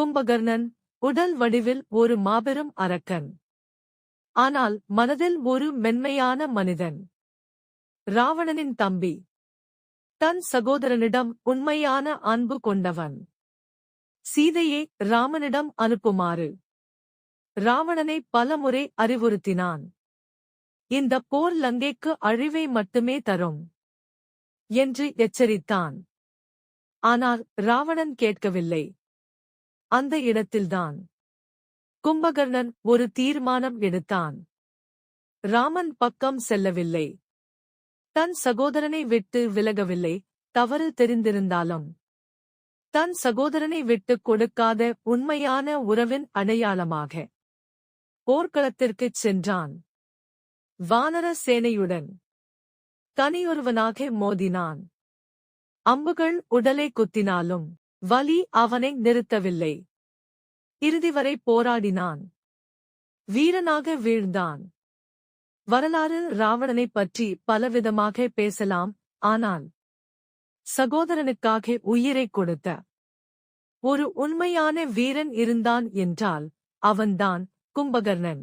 கும்பகர்ணன் உடல் வடிவில் ஒரு மாபெரும் அரக்கன். ஆனால் மனதில் ஒரு மென்மையான மனிதன். ராவணனின் தம்பி. தன் சகோதரனிடம் உண்மையான அன்பு கொண்டவன். சீதையை ராமனிடம் அனுப்புமாறு. ராவணனை பலமுறை அறிவுறுத்தினான். இந்த போர் லங்கைக்கு அழிவை மட்டுமே தரும். என்று எச்சரித்தான். ஆனால் ராவணன் கேட்கவில்லை. அந்த இடத்தில்தான். கும்பகர்ணன் ஒரு தீர்மானம் எடுத்தான். ராமன் பக்கம் செல்லவில்லை. தன் சகோதரனை விட்டு விலகவில்லை. தவறு தெரிந்திருந்தாலும். தன் சகோதரனை விட்டுக் கொடுக்காத உண்மையான உறவின் அடையாளமாக. போர்க்களத்திற்குச் சென்றான். வானர சேனையுடன். தனியொருவனாக மோதினான். அம்புகள் உடலை குத்தினாலும். வலி அவனை நிறுத்தவில்லை. இறுதி வரை போராடினான். வீரனாக வீழ்ந்தான். வரலாறு ராவணனைப் பற்றி பலவிதமாக பேசலாம் ஆனால் சகோதரனுக்காக உயிரைக் கொடுத்த ஒரு உண்மையான வீரன் இருந்தான் என்றால் அவன்தான் கும்பகர்ணன்.